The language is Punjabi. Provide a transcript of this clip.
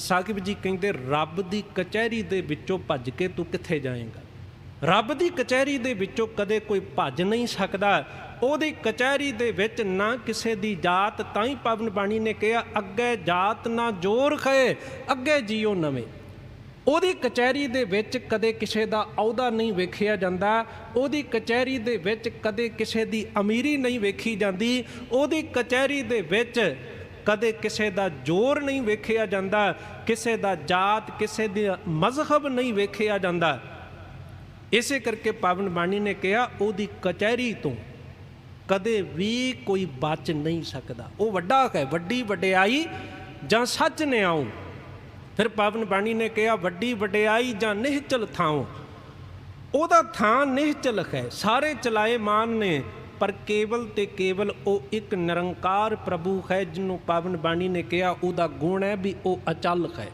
ਸਾਕਿਬ ਜੀ ਕਹਿੰਦੇ, ਰੱਬ ਦੀ ਕਚਹਿਰੀ ਦੇ ਵਿੱਚੋਂ ਭੱਜ ਕੇ ਤੂੰ ਕਿੱਥੇ ਜਾਏਂਗਾ? ਰੱਬ ਦੀ ਕਚਹਿਰੀ ਦੇ ਵਿੱਚੋਂ ਕਦੇ ਕੋਈ ਭੱਜ ਨਹੀਂ ਸਕਦਾ। ਉਹਦੀ ਕਚਹਿਰੀ ਦੇ ਵਿੱਚ ਨਾ ਕਿਸੇ ਦੀ ਜਾਤ, ਤਾਂ ਹੀ ਪਵਨ ਬਾਣੀ ਨੇ ਕਿਹਾ, ਅੱਗੇ ਜਾਤ ਨਾ ਜੋਰ ਖਏ, ਅੱਗੇ ਜੀਓ ਨਵੇਂ। ਉਹਦੀ ਕਚਹਿਰੀ ਦੇ ਵਿੱਚ ਕਦੇ ਕਿਸੇ ਦਾ ਅਹੁਦਾ ਨਹੀਂ ਵੇਖਿਆ ਜਾਂਦਾ। ਉਹਦੀ ਕਚਹਿਰੀ ਦੇ ਵਿੱਚ ਕਦੇ ਕਿਸੇ ਦੀ ਅਮੀਰੀ ਨਹੀਂ ਵੇਖੀ ਜਾਂਦੀ। ਉਹਦੀ ਕਚਹਿਰੀ ਦੇ ਵਿੱਚ ਕਦੇ ਕਿਸੇ ਦਾ ਜ਼ੋਰ ਨਹੀਂ ਵੇਖਿਆ ਜਾਂਦਾ, ਕਿਸੇ ਦਾ ਜਾਤ, ਕਿਸੇ ਦਾ ਮਜ਼ਹਬ ਨਹੀਂ ਵੇਖਿਆ ਜਾਂਦਾ। ਇਸੇ ਕਰਕੇ ਪਾਵਨ ਬਾਣੀ ਨੇ ਕਿਹਾ, ਉਹਦੀ ਕਚਹਿਰੀ ਤੋਂ ਕਦੇ ਵੀ ਕੋਈ ਬਚ ਨਹੀਂ ਸਕਦਾ। ਉਹ ਵੱਡਾ ਹੈ, ਵੱਡੀ ਵਡਿਆਈ ਜਾਂ ਸੱਚ ਨੇ ਆਉ। ਫਿਰ ਪਾਵਨ ਬਾਣੀ ਨੇ ਕਿਹਾ, ਵੱਡੀ ਵਡਿਆਈ ਜਾਂ ਨਿਹਚਲ ਥਾਉ। ਉਹਦਾ ਥਾਂ ਨਿਹਚਲ ਹੈ, ਸਾਰੇ ਚਲਾਏ ਮਾਨ ਨੇ। ਪਰ ਕੇਵਲ ਤੇ ਕੇਵਲ ਉਹ ਇੱਕ ਨਿਰੰਕਾਰ ਪ੍ਰਭੂ ਹੈ, ਜਿਹਨੂੰ ਪਾਵਨ ਬਾਣੀ ਨੇ ਕਿਹਾ, ਉਹਦਾ ਗੁਣ ਹੈ ਵੀ ਉਹ ਅਚਲ ਹੈ।